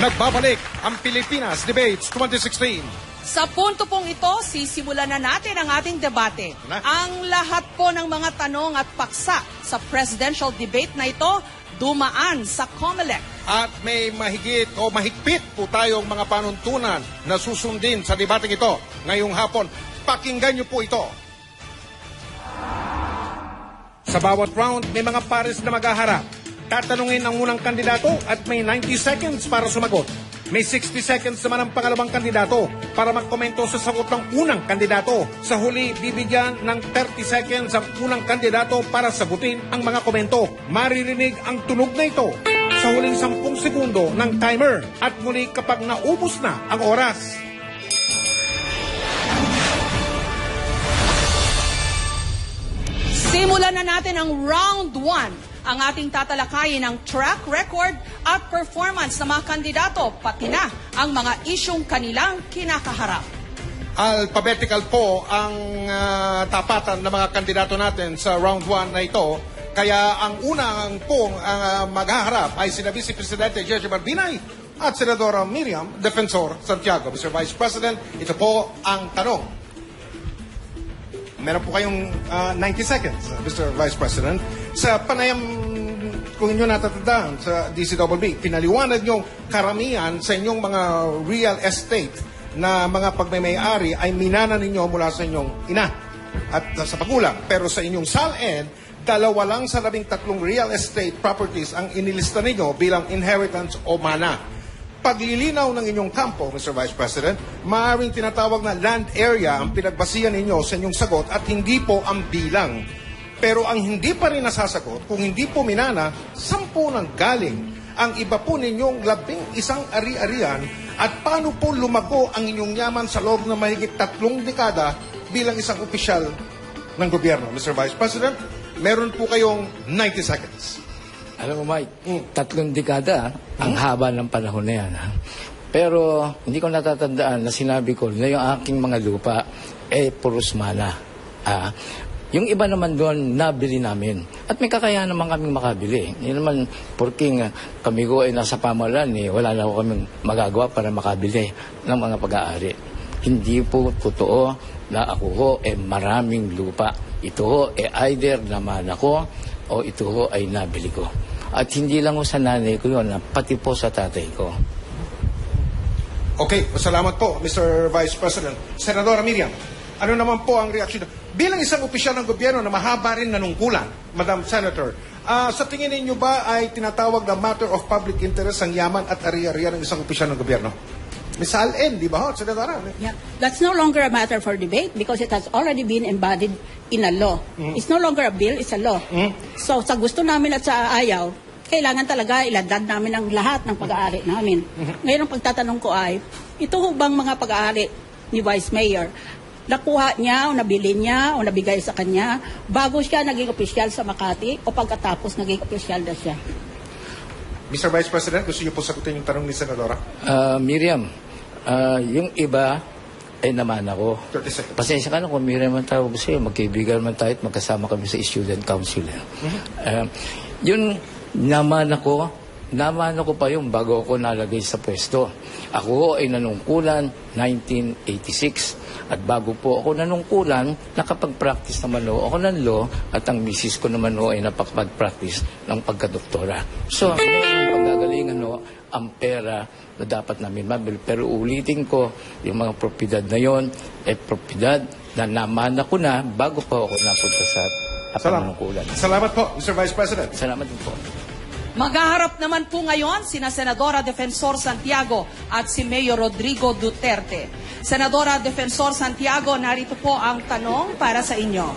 Nagbabalik ang Pilipinas Debates 2016. Sa punto pong ito, sisimulan na natin ang ating debate. Na? Ang lahat po ng mga tanong at paksa sa presidential debate na ito, dumaan sa COMELEC. At may mahigit o mahigpit po tayong mga panuntunan na susundin sa debating ito ngayong hapon. Pakinggan niyo po ito. Sa bawat round, may mga pares na maghaharap. Tatanungin ang unang kandidato at may 90 seconds para sumagot. May 60 seconds naman ang pangalawang kandidato para magkomento sa sagot ng unang kandidato. Sa huli, bibigyan ng 30 seconds ang unang kandidato para sagutin ang mga komento. Maririnig ang tunog na ito sa huling 10 segundo ng timer at muli kapag naubos na ang oras. Simulan na natin ang round 1. Ang ating tatalakayin ang track record at performance ng mga kandidato, pati na ang mga isyong kanilang kinakaharap. Alphabetical po ang ah, tapatan ng mga kandidato natin sa round 1 na ito. Kaya ang unang pong ah, maghaharap ay sina Vice Presidente George Barbinay at Senadora Miriam Defensor Santiago. Mr. Vice President, ito po ang tanong. Meron po kayong ah, 90 seconds, uh, Mr. Vice President. Sa panayam, kung inyo natatandaan sa DCWB, pinaliwanag nyo karamihan sa inyong mga real estate na mga pagmamayari ay minana ninyo mula sa inyong ina at sa pagulang. Pero sa inyong SALN, dalawa lang sa labing tatlong real estate properties ang inilista ninyo bilang inheritance o mana. Paglilinaw ng inyong kampo, Mr. Vice President, maaaring tinatawag na land area ang pinagbasihan ninyo sa inyong sagot at hindi po ang bilang. Pero ang hindi pa rin nasasagot, kung hindi po minana, sampu nang galing ang iba po ninyong labing isang ari-arian at paano po lumako ang inyong yaman sa loob ng mahigit tatlong dekada bilang isang opisyal ng gobyerno. Mr. Vice President, meron po kayong 90 seconds. Alam mo, Mike, Mm. tatlong dekada, ang haba ng panahon na yan. ha? Pero hindi ko natatandaan na sinabi ko na yung aking mga lupa, eh, puros mana. Ah, yung iba naman doon, nabili namin. At may kakayahan naman kaming makabili. Hindi naman, porking ah, kami ko ay nasa pamalan, eh, wala na ako kaming magagawa para makabili ng mga pag-aari. Hindi po totoo na ako ho eh maraming lupa. Ito ho eh either naman ako o ito ho ay nabili ko. At hindi lang ho sa nanay ko yun, pati po sa tatay ko. Okay, salamat po, Mr. Vice President. Senadora Miriam, ano naman po ang reaksyon? Bilang isang opisyal ng gobyerno na mahaba rin nanungkulan, Madam Senator, ah, sa tingin ninyo ba ay tinatawag na matter of public interest ang yaman at ari-arian ng isang opisyal ng gobyerno? Miss Allen, di ba ho, Senadora? Yeah. That's no longer a matter for debate because it has already been embodied in a law. It's no longer a bill, it's a law. So sa gusto namin at sa ayaw, kailangan talaga iladad namin ang lahat ng pag-aari namin. Ngayon ang pagtatanong ko ay, ito ho bang mga pag-aari ni Vice Mayor, nakuha niya o nabili niya o nabigay sa kanya bago siya naging opisyal sa Makati o pagkatapos naging opisyal na siya? Mr. Vice President, gusto niyo po sagutin yung tanong ni Senadora? Ah, Miriam, ah, yung iba ay naman ako. 30 seconds. Pasensya ka na kung Miriam ang tawag sa'yo. Magkaibigan man tayo at magkasama kami sa student council. eh. Ah, yun, naman ako, naman ako pa yung bago ako nalagay sa pwesto. Ako ay nanungkulan 1986. At bago po ako nanungkulan, nakapag-practice naman ho ako ng law at ang misis ko naman ho ay napakapag-practice ng pagkadoktora. So, ano yung paggagalingan ho, ang pera na dapat namin mabili. Pero ulitin ko, yung mga propiedad na yon, eh propiedad na namana ko na bago pa ako napunta sa Salamat. Salamat po, Mr. Vice President. Salamat din po. Maghaharap naman po ngayon sina Senadora Defensor Santiago at si Mayor Rodrigo Duterte. Senadora Defensor Santiago, narito po ang tanong para sa inyo.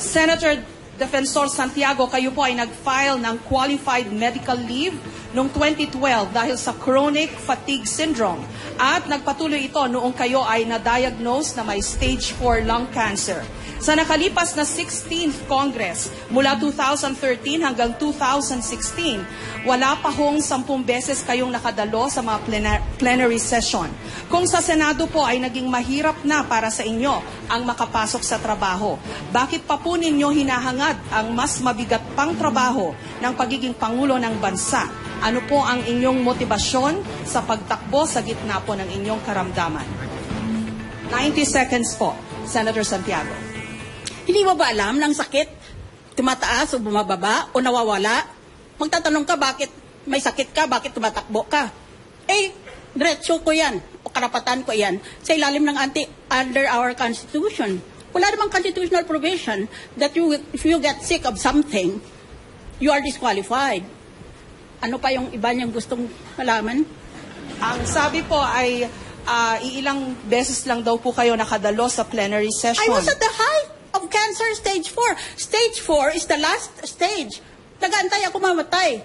Senator Defensor Santiago, kayo po ay nag-file ng qualified medical leave noong 2012 dahil sa chronic fatigue syndrome at nagpatuloy ito noong kayo ay na-diagnose na may stage 4 lung cancer. Sa nakalipas na 16th Congress, mula 2013 hanggang 2016, wala pa hong 10 beses kayong nakadalo sa mga plena- plenary session. Kung sa Senado po ay naging mahirap na para sa inyo ang makapasok sa trabaho, bakit pa po ninyo hinahangad ang mas mabigat pang trabaho ng pagiging Pangulo ng Bansa? Ano po ang inyong motibasyon sa pagtakbo sa gitna po ng inyong karamdaman? 90 seconds po, Senator Santiago. Hindi mo ba alam ng sakit? Tumataas o bumababa o nawawala? Magtatanong ka bakit may sakit ka, bakit tumatakbo ka? Eh, diretso ko yan o karapatan ko yan sa ilalim ng anti under our constitution. Wala namang constitutional provision that you, if you get sick of something, you are disqualified. Ano pa yung iba niyang gustong malaman? Ang sabi po ay ah, iilang beses lang daw po kayo nakadalo sa plenary session. I was at the height of cancer stage 4. Stage 4 is the last stage. Nagantay ako mamatay.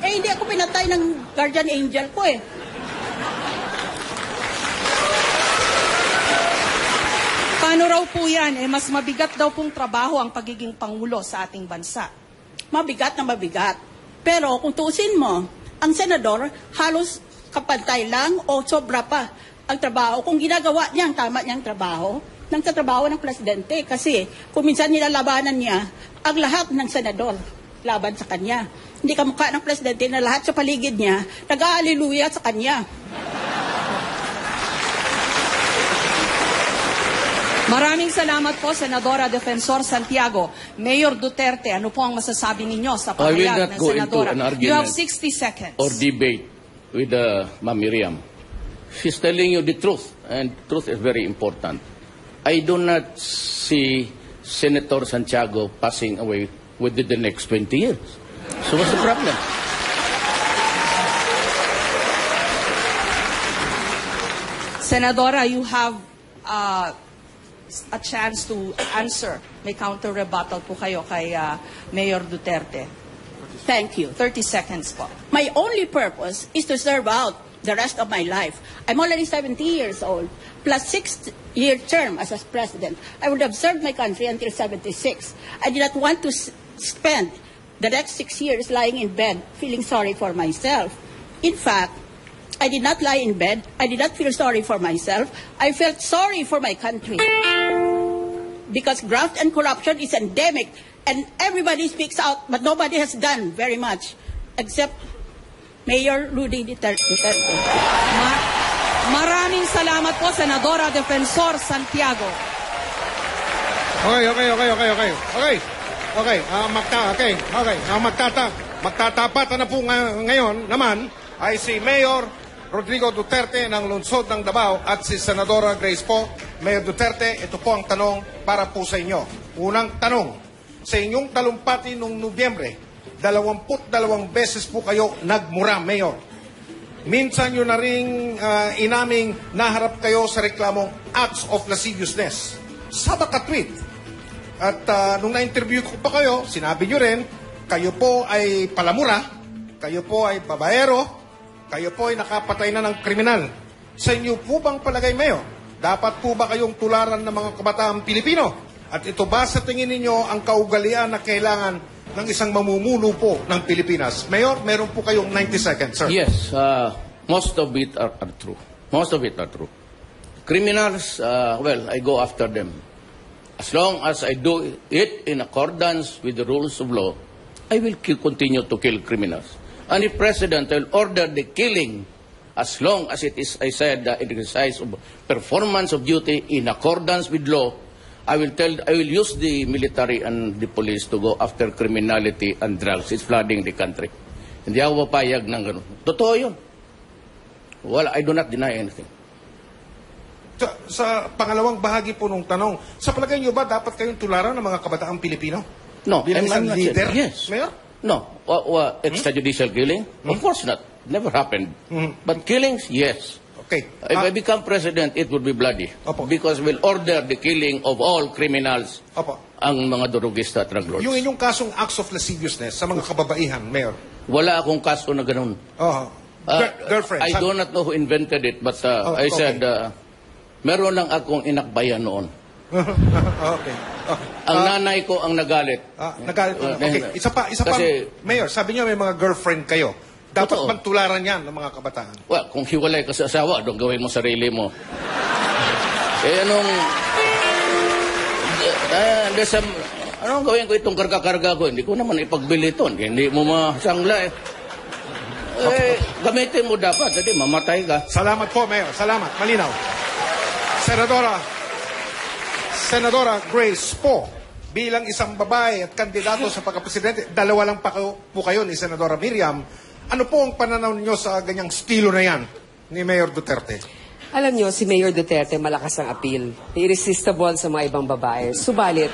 Eh, hindi ako pinatay ng guardian angel ko eh. Paano raw po yan? Eh, mas mabigat daw pong trabaho ang pagiging pangulo sa ating bansa. Mabigat na mabigat. Pero kung tuusin mo, ang senador halos kapantay lang o sobra pa ang trabaho. Kung ginagawa niya ang tama niyang trabaho, ng trabaho ng presidente. Kasi kung minsan nilalabanan niya ang lahat ng senador laban sa kanya. Hindi kamukha ng presidente na lahat sa paligid niya nag-aaliluya sa kanya. Maraming salamat po, Senadora Defensor Santiago. Mayor Duterte, ano po ang masasabi ninyo sa I will pahayag not ng go into Senadora? an You have argument 60 seconds. or debate with uh, Ma'am Miriam. She's telling you the truth, and truth is very important. I do not see Senator Santiago passing away within the next 20 years. So what's the problem? Senadora, you have uh, a chance to answer. May counter rebuttal po kayo kay uh, Mayor Duterte. Thank you. 30 seconds po. My only purpose is to serve out the rest of my life. I'm already 70 years old, plus six-year term as a president. I would have served my country until 76. I did not want to spend the next six years lying in bed feeling sorry for myself. In fact, I did not lie in bed. I did not feel sorry for myself. I felt sorry for my country. Because graft and corruption is endemic and everybody speaks out, but nobody has done very much except Mayor Rudy Duterte. Duterte. Ma- maraming salamat po, Senadora Defensor Santiago. Okay, okay, okay, okay, okay. Okay. Okay, ah magta, okay, okay. Ah magtata, magtatapat na po nga- ngayon naman ay si Mayor Rodrigo Duterte ng lungsod ng Davao at si Senadora Grace po. Mayor Duterte, ito po ang tanong para po sa inyo. Unang tanong, sa inyong talumpati noong Nobyembre, dalawamput dalawang beses po kayo nagmura, Mayor. Minsan nyo na rin ah, inaming naharap kayo sa reklamong acts of lasciviousness. Sa tweet At ah, nung na-interview ko pa kayo, sinabi nyo rin, kayo po ay palamura, kayo po ay babaero, kayo po ay nakapatay na ng kriminal. Sa inyo po bang palagay, Mayor? Dapat po ba kayong tularan ng mga kabataang Pilipino? At ito ba sa tingin ninyo ang kaugalian na kailangan ng isang mamumuno po ng Pilipinas? Mayor, meron po kayong 90 seconds, sir. Yes, uh, most of it are, are true. Most of it are true. Criminals, uh, well, I go after them. As long as I do it in accordance with the rules of law, I will continue to kill criminals. And if President will order the killing, as long as it is, I said, the exercise of performance of duty in accordance with law, I will tell, I will use the military and the police to go after criminality and drugs. It's flooding the country. Hindi ako papayag ng ganun. Totoo yun. Well, I do not deny anything. Sa, sa pangalawang bahagi po nung tanong, sa palagay nyo ba dapat kayong tularan ng mga kabataang Pilipino? No, Bilang I'm- I'm not leader? Yes. Mayor? No. Wa- wa- extrajudicial killing? Of course not. Never happened. Mhm. But killings, yes. Okay. If Ah, I become president, it would be bloody. Opo. Because we'll order the killing of all criminals, Opo. ang mga durugista at drug lords. Yung inyong kasong acts of lasciviousness sa mga kababaihan, Mayor. Wala akong kaso na ganun. Oh, Uh, Gir- girlfriend. I sa- do not know who invented it, but uh, Oh, I okay. said, uh, meron lang akong inakbayan noon. Okay. okay. Ang nanay ko ang nagalit. Ah, nagalit po. Uh, Okay, isa pa, isa pa. Kasi- Mayor, sabi niyo may mga girlfriend kayo. Dapat Totoo. pagtularan yan ng mga kabataan. Well, kung hiwalay ka sa asawa, doon gawin mo sarili mo. eh, anong... Uh, there's some... Anong gawin ko itong karga-karga ko? Hindi ko naman ipagbili ito. Hindi mo masangla eh. Eh, gamitin mo dapat. Hindi, mamatay ka. Salamat po, Mayor. Salamat. Malinaw. Senadora, Senadora Grace Po, bilang isang babae at kandidato sa pagkapresidente, dalawa lang pa po kayo ni Senadora Miriam. Ano po ang pananaw niyo sa ganyang estilo na yan ni Mayor Duterte? Alam nyo, si Mayor Duterte malakas ang appeal. Irresistible sa mga ibang babae. Subalit,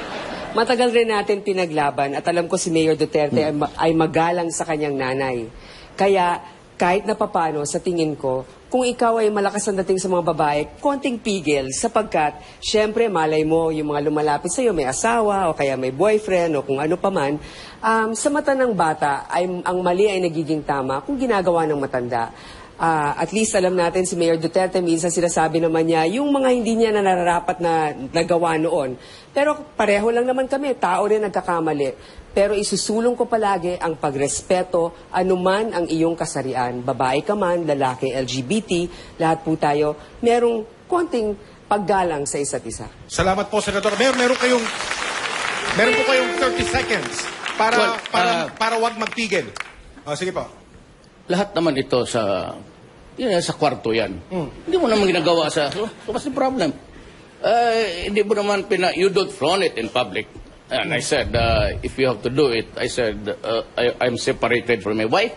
matagal rin natin pinaglaban at alam ko si Mayor Duterte ay, ma- ay magalang sa kanyang nanay. Kaya, kahit na papano, sa tingin ko, kung ikaw ay malakas ang dating sa mga babae, konting pigil sapagkat, syempre, malay mo, yung mga lumalapit sa'yo, may asawa o kaya may boyfriend o kung ano paman, um, sa mata ng bata, ay, ang mali ay nagiging tama kung ginagawa ng matanda. Ah, at least alam natin si Mayor Duterte, minsan sinasabi naman niya, yung mga hindi niya na nararapat na nagawa noon. Pero pareho lang naman kami, tao rin nagkakamali. Pero isusulong ko palagi ang pagrespeto, anuman ang iyong kasarian. Babae ka man, lalaki, LGBT, lahat po tayo, merong konting paggalang sa isa't isa. Salamat po, Senadora. Mayor, meron kayong meron po kayong 30 seconds para Well, para ah, para wag magpigil. Ah, sige po. Lahat naman ito sa... Yan, sa kwarto yan. Hindi mo naman ginagawa sa... So, what's the problem? Uh, hindi mo naman pina... You don't flaunt it in public. And I said, uh, if you have to do it, I said, uh, I, I'm separated from my wife.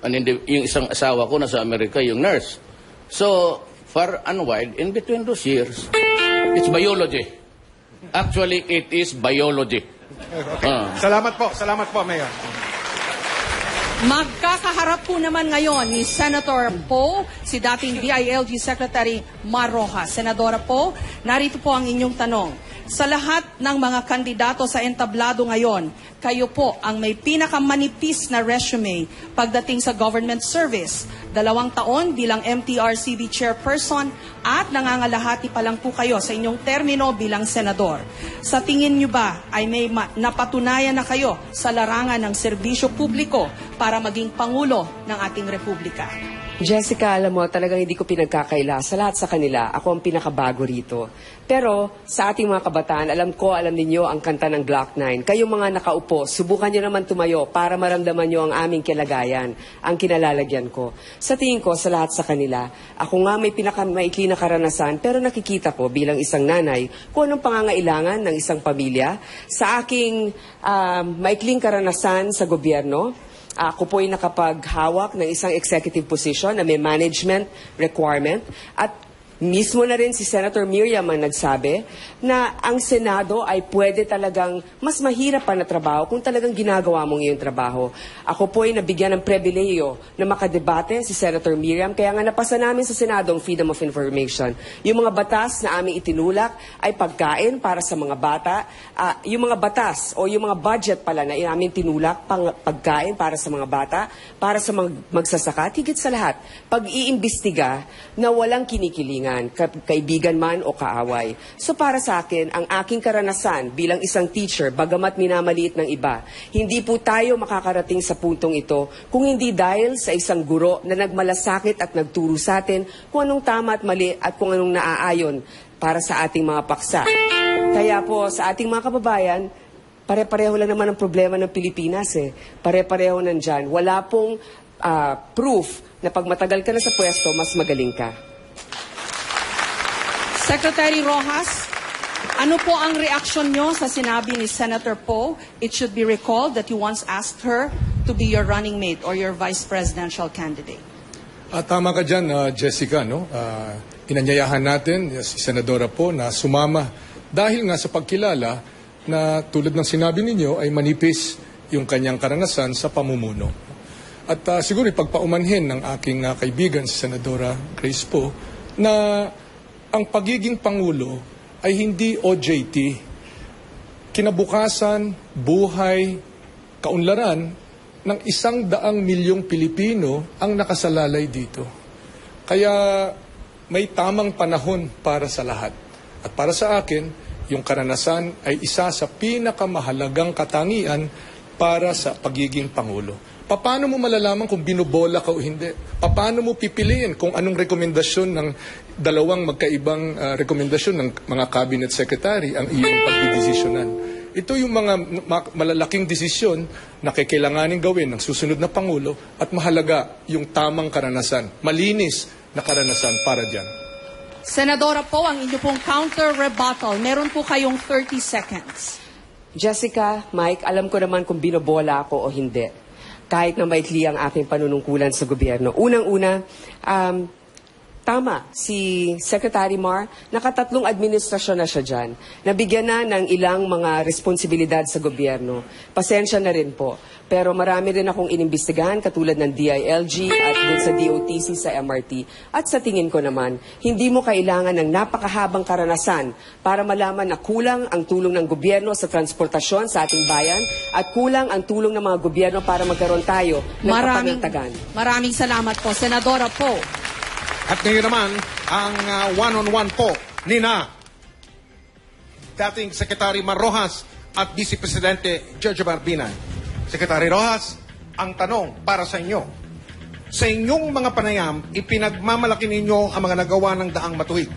And hindi, yung isang asawa ko nasa Amerika, yung nurse. So, far and wide, in between those years, it's biology. Actually, it is biology. Ah. Salamat po. Salamat po, Mayor. Magkakaharap po naman ngayon ni Senator Poe, si dating DILG Secretary Mar Rojas. Senadora Poe, narito po ang inyong tanong. Sa lahat ng mga kandidato sa entablado ngayon, kayo po ang may pinakamanipis na resume pagdating sa government service. Dalawang taon bilang MTRCB chairperson at nangangalahati pa lang po kayo sa inyong termino bilang senador. Sa tingin nyo ba ay may ma- napatunayan na kayo sa larangan ng serbisyo publiko para maging pangulo ng ating republika? Jessica, alam mo, talagang hindi ko pinagkakaila. Sa lahat sa kanila, ako ang pinakabago rito. Pero sa ating mga kabataan, alam ko, alam ninyo ang kanta ng Block 9. Kayong mga nakaupo, subukan nyo naman tumayo para maramdaman nyo ang aming kilagayan, ang kinalalagyan ko. Sa tingin ko, sa lahat sa kanila, ako nga may pinakamaikli na karanasan, pero nakikita ko bilang isang nanay kung anong pangangailangan ng isang pamilya. Sa aking um, maikling karanasan sa gobyerno, ako po ay nakapaghawak ng isang executive position na may management requirement at mismo na rin si Senator Miriam ang nagsabi na ang Senado ay pwede talagang mas mahirap pa na trabaho kung talagang ginagawa mong iyong trabaho. Ako po ay nabigyan ng pribileyo na makadebate si Senator Miriam kaya nga napasa namin sa Senado ang Freedom of Information. Yung mga batas na aming itinulak ay pagkain para sa mga bata. Ah, yung mga batas o yung mga budget pala na aming tinulak pang, pagkain para sa mga bata, para sa mga magsasaka, higit sa lahat, pag-iimbestiga na walang kinikilingan, ka- kaibigan man o kaaway. So para sa akin, ang aking karanasan bilang isang teacher, bagamat minamaliit ng iba, hindi po tayo makakarating sa puntong ito kung hindi dahil sa isang guro na nagmalasakit at nagturo sa atin kung anong tama at mali at kung anong naaayon para sa ating mga paksa. Kaya po sa ating mga kababayan, pare-pareho lang naman ang problema ng Pilipinas eh. Pare-pareho nandyan. Wala pong ah, proof na pag matagal ka na sa pwesto, mas magaling ka. Secretary Rojas, ano po ang reaksyon nyo sa sinabi ni Senator Poe? It should be recalled that you once asked her to be your running mate or your vice presidential candidate. Ah, tama ka dyan, ah, Jessica. No? Ah, inanyayahan natin si Senadora po na sumama dahil nga sa pagkilala na tulad ng sinabi ninyo ay manipis yung kanyang karanasan sa pamumuno. At ah, siguro ipagpaumanhin ng aking ah, kaibigan si Senadora Grace po na ang pagiging Pangulo ay hindi OJT. Kinabukasan, buhay, kaunlaran ng isang daang milyong Pilipino ang nakasalalay dito. Kaya may tamang panahon para sa lahat. At para sa akin, yung karanasan ay isa sa pinakamahalagang katangian para sa pagiging Pangulo. Paano mo malalaman kung binubola ka o hindi? Paano mo pipiliin kung anong rekomendasyon ng dalawang magkaibang ah, rekomendasyon ng mga cabinet secretary ang iyong pagdidesisyonan? Ito yung mga ma- malalaking desisyon na kailanganin gawin ng susunod na Pangulo at mahalaga yung tamang karanasan, malinis na karanasan para dyan. Senadora po, ang inyo pong counter-rebuttal. Meron po kayong 30 seconds. Jessica, Mike, alam ko naman kung binobola ako o hindi. Kahit na maikli ang aking panunungkulan sa gobyerno. Unang-una, um, tama, si Secretary Mar, nakatatlong administrasyon na siya dyan. Nabigyan na ng ilang mga responsibilidad sa gobyerno. Pasensya na rin po. Pero marami rin akong inimbestigahan katulad ng DILG at dun sa DOTC sa MRT. At sa tingin ko naman, hindi mo kailangan ng napakahabang karanasan para malaman na kulang ang tulong ng gobyerno sa transportasyon sa ating bayan at kulang ang tulong ng mga gobyerno para magkaroon tayo ng Maraming, kapanatagan. maraming salamat po. Senadora po. At ngayon naman, ang ah, one-on-one po ni na dating Secretary Mar Rojas at Vice Presidente Giorgio Barbina. Secretary Rojas, ang tanong para sa inyo. Sa inyong mga panayam, ipinagmamalaki ninyo ang mga nagawa ng daang matuwid.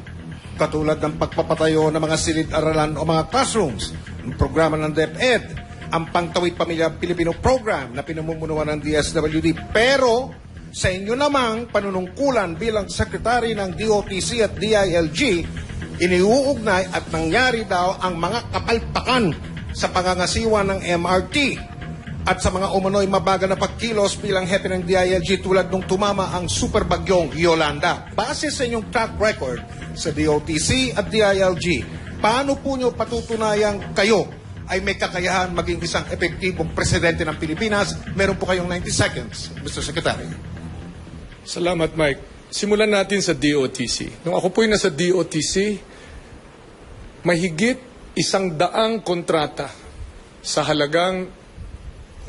Katulad ng pagpapatayo ng mga silid-aralan o mga classrooms, ang programa ng DepEd, ang Pangtawid Pamilya Pilipino Program na pinamumunuan ng DSWD. Pero sa inyo namang panunungkulan bilang Secretary ng DOTC at DILG, iniuugnay at nangyari daw ang mga kapalpakan sa pangangasiwa ng MRT at sa mga umano'y mabagal na pagkilos bilang hepe ng DILG tulad nung tumama ang superbagyong Yolanda. Base sa inyong track record sa DOTC at DILG, paano po nyo patutunayang kayo ay may kakayahan maging isang epektibong presidente ng Pilipinas? Meron po kayong 90 seconds, Mr. Secretary. Salamat, Mike. Simulan natin sa DOTC. Nung ako po'y nasa DOTC, mahigit isang daang kontrata sa halagang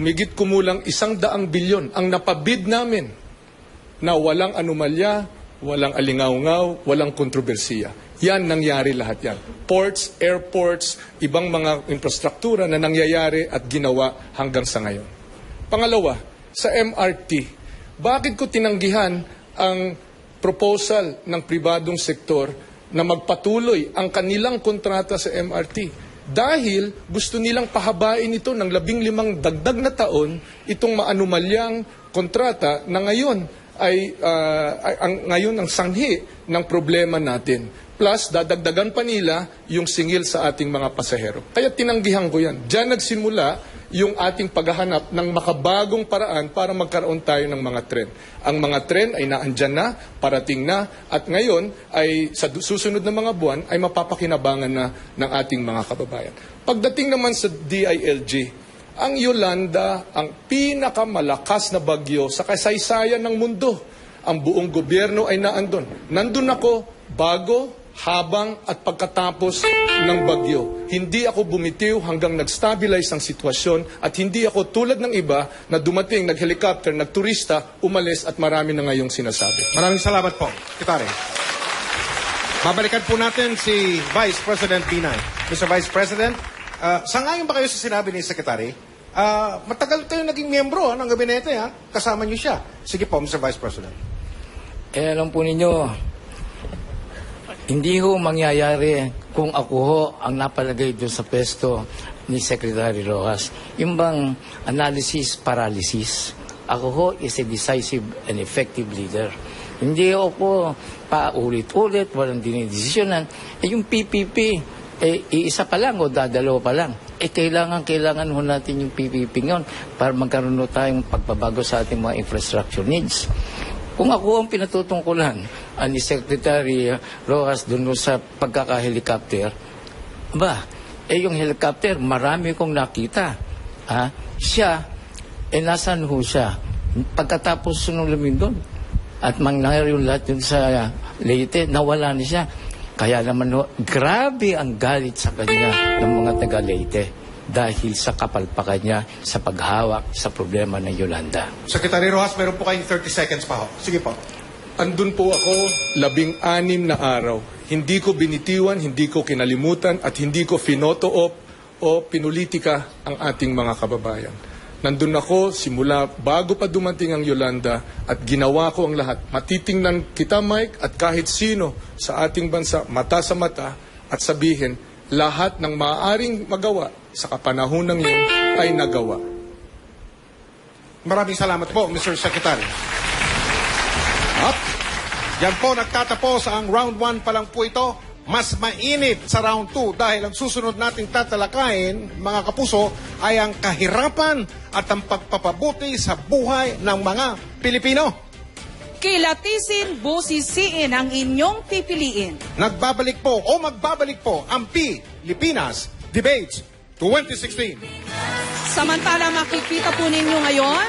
humigit kumulang isang daang bilyon ang napabid namin na walang anomalya, walang alingaw-ngaw, walang kontrobersiya. Yan nangyari lahat yan. Ports, airports, ibang mga infrastruktura na nangyayari at ginawa hanggang sa ngayon. Pangalawa, sa MRT, bakit ko tinanggihan ang proposal ng pribadong sektor na magpatuloy ang kanilang kontrata sa MRT? Dahil gusto nilang pahabain ito ng labing limang dagdag na taon itong maanumalyang kontrata na ngayon ay, ay ang, ngayon ang sanghi ng problema natin. Plus, dadagdagan pa nila yung singil sa ating mga pasahero. Kaya tinanggihan ko yan. Diyan nagsimula yung ating paghahanap ng makabagong paraan para magkaroon tayo ng mga tren. Ang mga tren ay naandyan na, parating na, at ngayon ay sa susunod na mga buwan ay mapapakinabangan na ng ating mga kababayan. Pagdating naman sa DILG, ang Yolanda ang pinakamalakas na bagyo sa kasaysayan ng mundo. Ang buong gobyerno ay naandun. Nandun ako bago, habang at pagkatapos ng bagyo. Hindi ako bumitiw hanggang nag-stabilize ang sitwasyon at hindi ako tulad ng iba na dumating, nag-helicopter, nagturista, umalis at marami na ngayong sinasabi. Maraming salamat po, Secretary. Babalikan po natin si Vice President Binay. Mr. Vice President, uh, sangayon ba kayo sa sinabi ni Secretary? Ah, matagal kayo naging miyembro ah, ng gabinete, ha? kasama niyo siya. Sige po, Mr. Vice President. Eh, alam po ninyo, hindi ho mangyayari kung ako ho ang napalagay doon sa pwesto ni Secretary Rojas. Yung bang analysis paralysis. Ako ho is a decisive and effective leader. Hindi ho po paulit-ulit, walang dinidesisyonan. Eh, yung PPP, eh, iisa pa lang o dadalawa pa lang. Eh, kailangan, kailangan ho natin yung PPP ngayon para magkaroon ho tayong pagbabago sa ating mga infrastructure needs. Kung ako ang pinatutungkulan uh, ni Secretary Rojas doon sa pagkaka-helicopter, ba, eh yung helicopter, marami kong nakita. Ha? Siya, eh nasan ho siya? Pagkatapos nung lumindon, at mangyari yung lahat yun sa Leyte, nawala na siya. Kaya naman grabe ang galit sa kanya ng mga taga Leyte dahil sa kapalpakan niya sa paghawak sa problema ng Yolanda. Secretary Rojas, meron po kayong 30 seconds pa ho. Sige po. Andun po ako labing anim na araw. hindi ko binitiwan, hindi ko kinalimutan, at hindi ko finoto-op o pinulitika ang ating mga kababayan. Nandun ako simula bago pa dumating ang Yolanda at ginawa ko ang lahat. Matitingnan kita, Mike, at kahit sino sa ating bansa, mata sa mata, at sabihin, lahat ng maaaring magawa sa kapanahonang yun ay nagawa. Maraming salamat po, Mr. Secretary. At yan po, nagtatapos ang round 1 pa lang po ito. Mas mainit sa round 2 dahil ang susunod nating tatalakayin, mga kapuso, ay ang kahirapan at ang pagpapabuti sa buhay ng mga Pilipino. Kilatisin, busisiin ang inyong pipiliin. Nagbabalik po o magbabalik po ang Pilipinas Debates 2016. Samantala makikita po ninyo ngayon